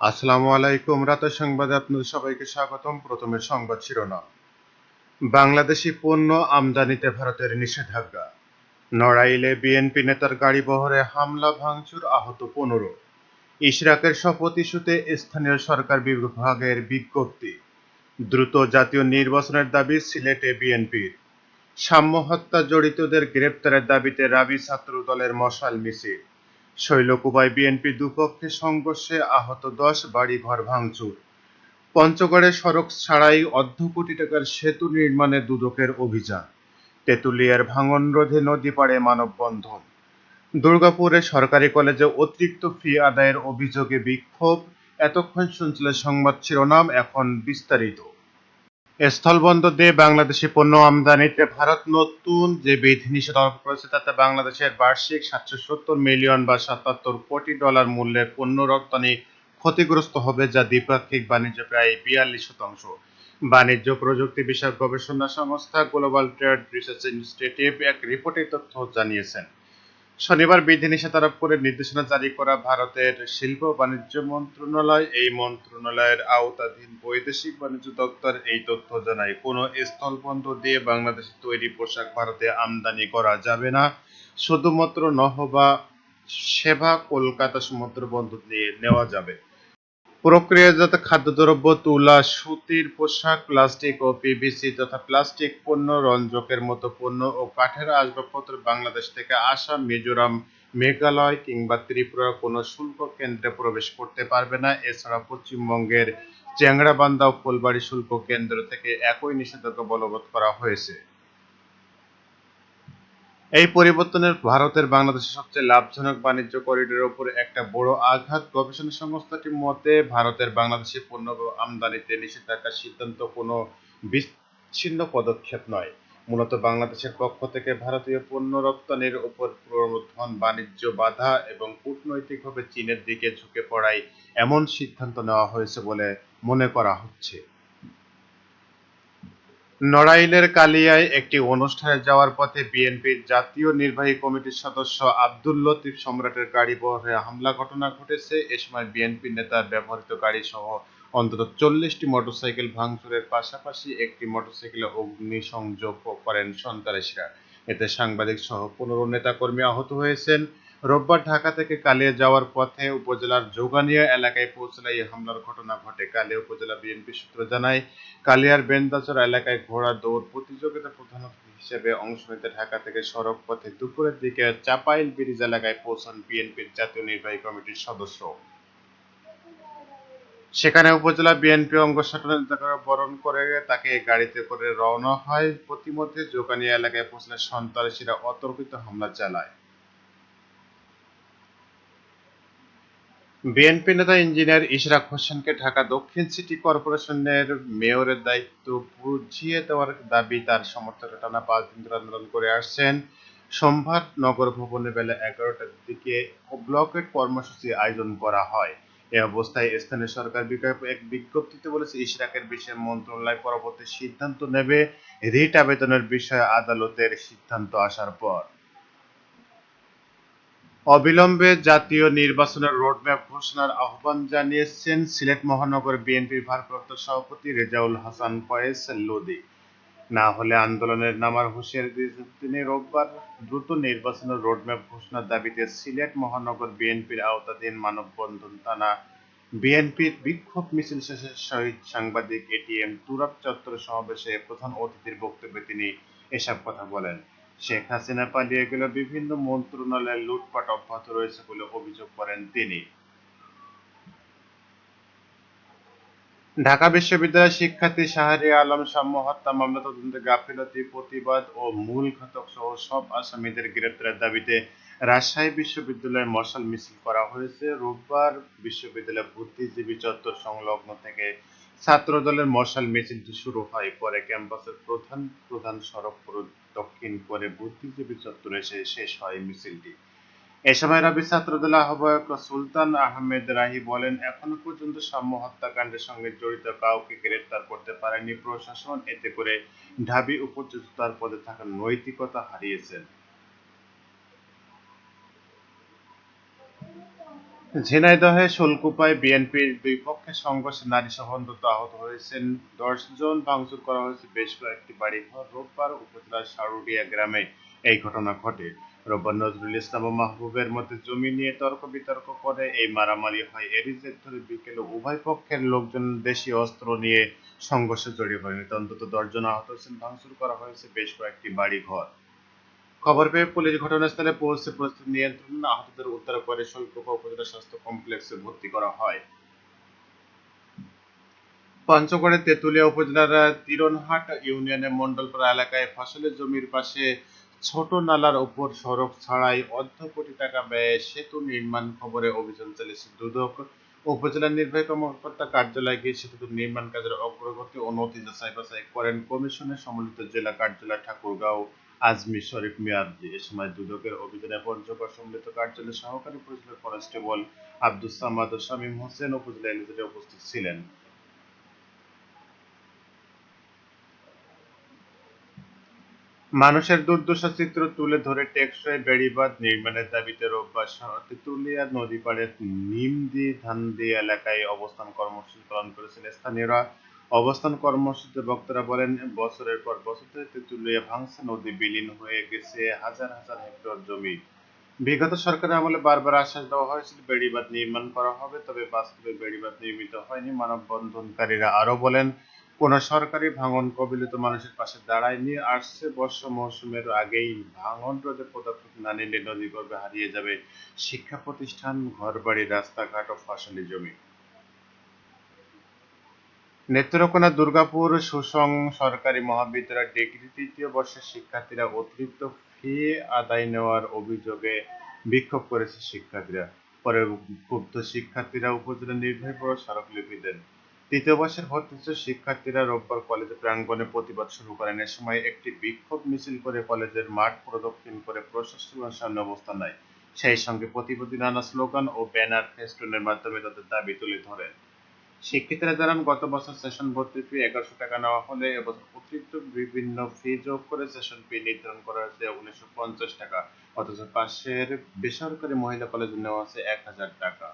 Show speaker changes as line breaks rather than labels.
আসসালামু আলাইকুম, রাতের সংবাদে আপনাদের সবাইকে স্বাগতম। প্রথমে সংবাদ শিরোনাম। বাংলাদেশি পণ্য আমদানিতে ভারতের নিষেধাজ্ঞা। নড়াইলে বিএনপি নেতার গাড়ি বহরে হামলা, ভাঙচুর আহত পনেরো। ইশরাকের শপথ ইস্যুতে স্থানীয় সরকার বিভাগের বিজ্ঞপ্তি। দ্রুত জাতীয় নির্বাচনের দাবি সিলেটে বিএনপির। সাম্য হত্যা জড়িতদের গ্রেপ্তারের দাবিতে রাবি ছাত্র দলের মশাল মিছিল। শৈলকুপায় বিএনপি দুপক্ষে সংঘর্ষে আহত দশ বাড়ি ঘর ভাঙচুর। পঞ্চগড়ে সড়ক ছাড়াই অর্ধ কোটি টাকার সেতু নির্মাণে দুদকের অভিযান। তেঁতুলিয়ার ভাঙন রোধে নদী পাড়ে মানববন্ধন। দুর্গাপুরে সরকারি কলেজে অতিরিক্ত ফি আদায়ের অভিযোগে বিক্ষোভ। এতক্ষণ শুনছিলেন সংবাদ শিরোনাম, এখন বিস্তারিত। স্থলবন্দর দিয়ে বাংলাদেশি পণ্য আমদানিতে ভারত নতুন যে বিধিনিষেধ আরোপ করেছে, তাতে বাংলাদেশের বার্ষিক সাতশো সত্তর মিলিয়ন বা সাতাত্তর কোটি ডলার মূল্যের পণ্য রপ্তানি ক্ষতিগ্রস্ত হবে যা দ্বিপাক্ষিক বাণিজ্য প্রায় বিয়াল্লিশ শতাংশ। বাণিজ্য প্রযুক্তি বিষয়ক গবেষণা সংস্থা গ্লোবাল ট্রেড রিসার্চ ইনস্টিটিউট এক রিপোর্টে তথ্য জানিয়েছেন। শনিবার বিধিনিষেধ আরোপ করে নির্দেশনা জারি করা ভারতের শিল্প বাণিজ্য মন্ত্রণালয়। এই মন্ত্রণালয়ের আওতাধীন বৈদেশিক বাণিজ্য দপ্তর এই তথ্য জানায়। কোনো স্থলবন্দর দিয়ে বাংলাদেশে তৈরি পোশাক ভারতে আমদানি করা যাবে না। শুধুমাত্র নহবা সেবা কলকাতা সমুদ্র বন্দর দিয়ে নেওয়া যাবে। প্রক্রিয়াজাত খাদ্যদ্রব্য, তুলা, সুতির পোশাক, প্লাস্টিক ও পিভিসি তথা প্লাস্টিক পণ্য, রঞ্জকের মতো পণ্য ও কাঠের আসবাবপত্র বাংলাদেশ থেকে আসাম মিজোরাম, মেঘালয় কিংবা ত্রিপুরা কোনো শুল্ক কেন্দ্রে প্রবেশ করতে পারবে না। এছাড়া পশ্চিমবঙ্গের চ্যাংড়াবান্ধা ও ফুলবাড়ি শুল্ক কেন্দ্র থেকে একই নিষেধাজ্ঞা বলবৎ করা হয়েছে। এই পরিবর্তনের ভারতের বাংলাদেশের সবচেয়ে লাভজনক বাণিজ্য করিডোরের উপর একটা বড় আঘাত। গবেষণা সংস্থাটির মতে, ভারতের বাংলাদেশে পণ্য আমদানিতে নিষেধাজ্ঞার সিদ্ধান্ত কোনো বিচ্ছিন্ন পদক্ষেপ নয়। মূলত বাংলাদেশের পক্ষ থেকে ভারতীয় পণ্য রপ্তানির উপর প্রবর্ধন বাণিজ্য বাধা এবং কূটনৈতিকভাবে চীনের দিকে ঝুঁকে পড়ায় এমন সিদ্ধান্ত নেওয়া হয়েছে বলে মনে করা হচ্ছে। নড়াইলের কালিয়ায় একটি অনুষ্ঠানে যাওয়ার পথে বিএনপির জাতীয় নির্বাহী কমিটির সদস্য আব্দুল লতিফ সম্রাটের গাড়ি বহরে হামলা ঘটনা ঘটেছে। এ সময় বিএনপি নেতার ব্যবহৃত গাড়ি সহ অন্তত চল্লিশটি মোটরসাইকেল ভাঙচুরের পাশাপাশি একটি মোটরসাইকেলে অগ্নিসংযোগ করেন সন্ত্রাসীরা। এতে সাংবাদিক সহ পনেরো নেতাকর্মী আহত হয়েছেন। রোববার ঢাকা থেকে কালিয়া যাওয়ার পথে উপজেলার যোগানিয়া এলাকায় পৌঁছলে এই হামলার ঘটনা ঘটে। কালিয়া উপজেলা বিএনপি সূত্র জানায়, কালিয়ার বেন্দাচর এলাকায় ঘোড়া দৌড় প্রতিযোগিতা প্রধান হিসেবে অংশ নিতে ঢাকা থেকে সড়ক পথে দুপুরের দিকে চাপাইল ব্রিজ এলাকায় পৌঁছান বিএনপির জাতীয় নির্বাহী কমিটির সদস্য। সেখানে উপজেলা বিএনপি অঙ্গ নেতারা বরণ করে তাকে গাড়িতে করে রওনা হয়। প্রতিমধ্যে জোকানিয়া এলাকায় পৌঁছলে সন্ত্রাসীরা অতর্কিত হামলা চালায়। বিএনপি নেতা ইঞ্জিনিয়ার ইশরাক হোসেনকে ঢাকা দক্ষিণ সিটি কর্পোরেশনের মেয়রের দায়িত্ব বুঝিয়ে দেওয়ার দাবি তার সমর্থকরা টানা পাঁচ দিন ধরে আন্দোলন করে আসছেন। সোমবার নগর ভবনে বেলা এগারোটার দিকে ব্লকের কর্মসূচি আয়োজন করা হয়। এ অবস্থায় স্থানীয় সরকার এক বিজ্ঞপ্তিতে বলেছে, ইশরাকের বিষয়ে মন্ত্রণালয় পরবর্তী সিদ্ধান্ত নেবে। রিট আবেদনের বিষয়ে আদালতের সিদ্ধান্ত আসার পর। অবিলম্বে জাতীয় নির্বাচনের রোডম্যাপ ঘোষণার আহ্বান জানিয়েছেন সিলেট মহানগর বিএনপির ভারপ্রাপ্ত সভাপতি রেজাউল হাসান ফয়েজ লোদি না হলে আন্দোলনের নামার হুঁশিয়ারি দিয়েছেন তিনি রোববার। দ্রুত নির্বাচনের রোডম্যাপ ঘোষণার দাবিতে সিলেট মহানগর বিএনপির আওতাধীন মানববন্ধন থানা বিএনপির বিক্ষোভ মিছিল শেষে শহীদ সাংবাদিক এটিএম তুরাব চত্বর সমাবেশে প্রধান অতিথির বক্তব্যে তিনি এসব কথা বলেন। শেখ হাসিনা পালিয়ে গেল বিভিন্ন মন্ত্রণালয়ের লুটপাট অব্যাহত রয়েছে বলে অভিযোগ করেন তিনি। ঢাকা বিশ্ববিদ্যালয়ের শিক্ষার্থী শাহরি আলম সাম্য হত্যা মামলা তদন্তে গাফিলতি, প্রতিবাদ ও মূল ঘাতক সহ সব আসামিদের গ্রেপ্তারের দাবিতে রাজশাহী বিশ্ববিদ্যালয়ে মশাল মিছিল করা হয়েছে। রোববার বিশ্ববিদ্যালয় বুদ্ধিজীবী চত্বর সংলগ্ন থেকে ছাত্রদলের মশাল মিছিলটি শুরু হয় পরে ক্যাম্পাসের প্রধান প্রধান সড়ক দক্ষিণ করে বুদ্ধিজীবী চত্বরে এসে শেষ হয় মিছিলটি। এ সময় রবি ছাত্রদল আহ্বায়ক সুলতান আহমেদ রাহি বলেন, এখনও পর্যন্ত সাম্য হত্যাকাণ্ডের সঙ্গে জড়িত কাউকে গ্রেপ্তার করতে পারেনি প্রশাসন। এতে করে ঢাবি উপযুক্তার পদে থাকার নৈতিকতা হারিয়েছেন। ঝিনাইদহে শুল্কুপায় বিএনপির দুই পক্ষের সংঘর্ষে নারীসহ অন্তত আহত হয়েছেন দশ জন ভাঙচুর করা হয়েছে বেশ কয়েকটি বাড়িঘর। রোববার উপজেলার সারুডিয়া গ্রামে এই ঘটনা ঘটে। রোববার নজরুল ইসলাম ও মাহবুবের মধ্যে জমি নিয়ে তর্ক বিতর্ক করে এই মারামারি হয়। এরই ধরে বিকেলে উভয় পক্ষের লোকজন দেশীয় অস্ত্র নিয়ে সংঘর্ষে জড়িয়ে পড়েন। অন্তত দশজন আহত হয়েছেন। ভাঙচুর করা হয়েছে বেশ কয়েকটি বাড়িঘর। খবর পেয়ে পুলিশ ঘটনাস্থলে পৌঁছে পরিস্থিতি নিয়ন্ত্রণ আহতদের উদ্ধার করে শৈলকুপা উপজেলা স্বাস্থ্য কমপ্লেক্সে ভর্তি করা হয়। পঞ্চগড়ের তেঁতুলিয়া উপজেলার তিরনহাট ইউনিয়নের মন্ডলপাড়া এলাকায় ফসলের জমির পাশে ছোট নালার উপর সড়ক ছাড়াই অর্ধ কোটি টাকা ব্যয়ে সেতু নির্মাণ খবরে অভিযান চালিয়েছে দুদক। উপজেলা নির্বাহী কর্মকর্তা কার্যালয়ে গিয়ে সেতু নির্মাণ কাজের অগ্রগতি ও নথি যাচাই বাছাই করেন কমিশনের সম্মিলিত জেলা কার্যালয় ঠাকুরগাঁও। আজমি শরীফ মিয়ারজি এ সময় দুদকের অভিযানে পঞ্চগড় সম্মিলিত কার্যালয়ের সহকারী পরিচালক কনস্টেবল আব্দুস সামাদ ও শামীম হোসেন উপজেলা এলিজেডে উপস্থিত ছিলেন। মানুষের দুর্দশা চিত্র তুলে ধরে টেকসই বেড়িবাঁধ নির্মাণের দাবিতে রোববার তেঁতুলিয়া নদী পাড়ের নিমদি ধানদি এলাকায় অবস্থান কর্মসূচি পালন করেছেন স্থানীয়রা। অবস্থান কর্মসূচিতে বক্তারা বলেন, বছরের পর বছর তেঁতুলিয়া ভাঙছে, নদী বিলীন হয়ে গেছে, হাজার হাজার হেক্টর জমি। বিগত সরকারের আমলে বারবার আশ্বাস দেওয়া হয়েছিল বেড়িবাঁধ নির্মাণ করা হবে, তবে বাস্তবে বেড়িবাঁধ নির্মিত হয়নি, মানববন্ধনকারীরা আরও বলেন, কোন সরকারি ভাঙন কবলিত মানুষের পাশে দাঁড়ায়নি, আসছে বর্ষা মৌসুমের আগেই ভাঙন রোধে পদক্ষেপ না নিলে নদী গর্ভে হারিয়ে যাবে। শিক্ষা প্রতিষ্ঠান, ঘরবাড়ি, রাস্তাঘাট ও ফসলি জমি। নেত্রকোনা দুর্গাপুর সুসং সরকারি মহাবিদ্যালয়ের ডিগ্রি তৃতীয় বর্ষের শিক্ষার্থীরা অতিরিক্ত ফি আদায় নেওয়ার অভিযোগে বিক্ষোভ করেছে শিক্ষার্থীরা। পরে ক্ষুব্ধ শিক্ষার্থীরা উপজেলা নির্বাহী পৌর স্মারকলিপি দেন। তৃতীয় বর্ষের ভর্তিচ্ছ শিক্ষার্থীরা রোববার কলেজ প্রাঙ্গণে প্রতিবাদ শুরু করেন। এ সময় একটি বিক্ষোভ মিছিল করে কলেজের মাঠ প্রদক্ষিণ করে প্রশাসনের সামনে অবস্থান নেয়। সেই সঙ্গে প্রতিবাদী নানা স্লোগান ও ব্যানার ফেস্টুনের মাধ্যমে তাদের দাবি তুলে ধরেন। শিক্ষিতরা জানান, গত বছর সেশন ভর্তি ফি এগারোশো টাকা নেওয়া হলে এবছর অতিরিক্ত বিভিন্ন ফি যোগ করে সেশন ফি নির্ধারণ করা হয়েছে উনিশশো পঞ্চাশ টাকা। অথচ পাশের বেসরকারি মহিলা কলেজে নেওয়া হচ্ছে এক হাজার টাকা।